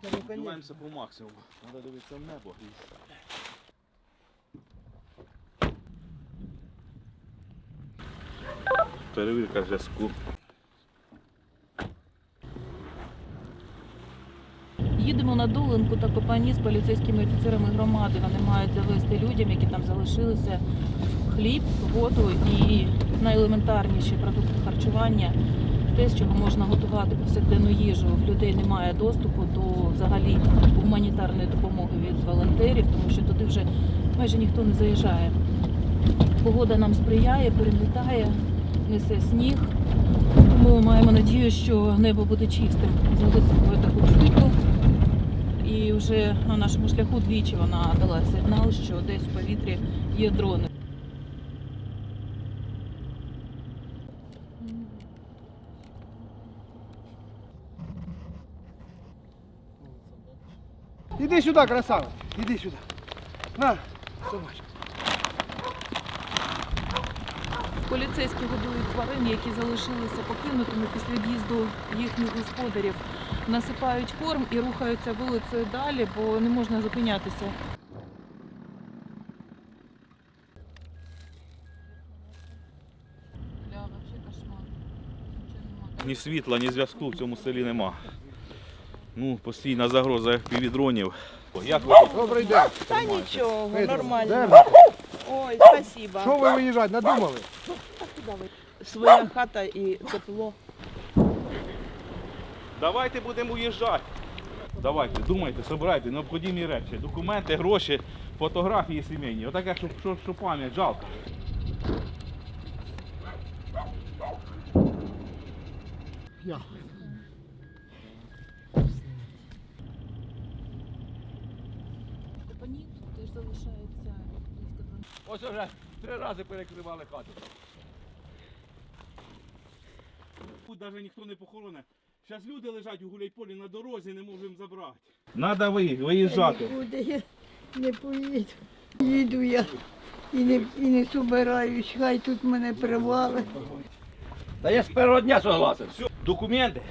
Тримаємося по максимуму. Треба дивитися в небо. Перевірка зв'язку. Їдемо на Долинку та Копані з поліцейськими офіцерами громади. Вони мають завести людям, які там залишилися, хліб, воду і найелементарніші продукти харчування. Те, з чого можна готувати повсякденну їжу. В людей немає доступу до взагалі гуманітарної допомоги від волонтерів, тому що туди вже майже ніхто не заїжджає. Погода нам сприяє, перемітає, несе сніг. Ми маємо надію, що небо буде чистим. Взяли з собою таку чуйку. І вже на нашому шляху двічі вона дала сигнал, що десь в повітрі є дрони. Іди сюди, красавець. Іди сюди. На, собачка. Поліцейські годують тварин, які залишилися покинутими після в'їзду їхніх господарів. Насипають корм і рухаються вулицею далі, бо не можна зупинятися. Ні світла, ні зв'язку в цьому селі нема. Ну, постійна загроза півдронів. Як ви тут? Добрий день. Та нічого, нормально. держите? Ой, спасибо. Що ви виїжджати, надумали? Своя хата і тепло. Давайте будемо уїжджати. Давайте, думайте, собирайте необхідні речі, документи, гроші, фотографії сімейні. Отаке, що, що, що пам'ять, жалко. Я. залишається близько 12 Ось вже три рази перекривали хату. Тут навіть ніхто не похороне. Зараз люди лежать у гуляйполі на дорозі, не можемо забрати. Надо ви, виїжджати. Нікуди я не поїду. Їду я і не, і не собираюсь, хай тут мене привали. Та я з першого дня согласен. Документи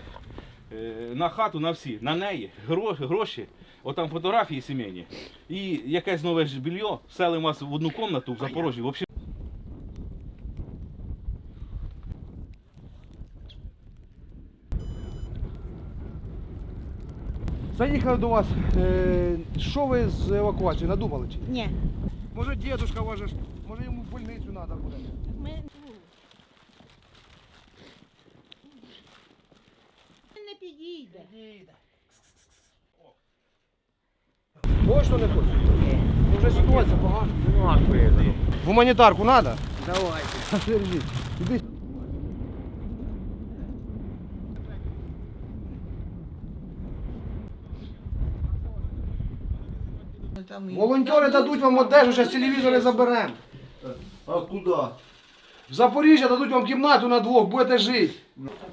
е, на хату, на всі, на неї, гроші, отам фотографії сімейні. І якесь нове ж більйо, селимо вас в одну кімнату в Запорожжі. Взагалі Заїхали до вас. Е, Що ви з евакуацією надумали чи ні? Ні. Може дідушка ваш, може йому в больницю треба буде. Ми... Не підійде. Точно не хочеш? Ну, Вже ситуація погана. Гуманітарку треба? Давайте. Іди. Волонтери дадуть вам одежу, зараз телевізори заберемо. А куда? В Запоріжжя дадуть вам кімнату на двох, будете жити.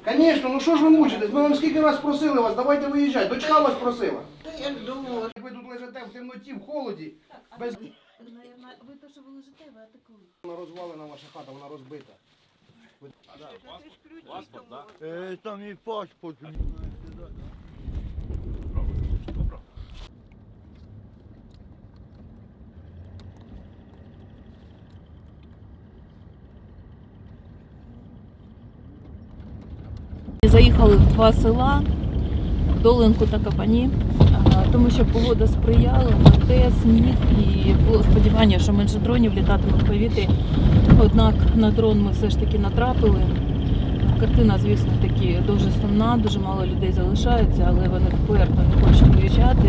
Звісно, ну що ж ви мучитесь? Ми вам скільки раз просили вас, давайте виїжджайте. Дочка вас просила. Та я ж думала. Як ви тут лежите в темноті, в холоді, без... Ви то, що ви лежите, ви атакуєте. Вона розвалена ваша хата, вона розбита. паспорт, да? Е, там і паспорт. Заїхали в два села Долинку та Капані, тому що погода сприяла, проте сніг і було сподівання, що менше дронів літатиме в повітрі. Однак на дрон ми все ж таки натрапили. Картина, звісно, таки дуже сумна, дуже мало людей залишається, але вони вперто не хочуть виїжджати.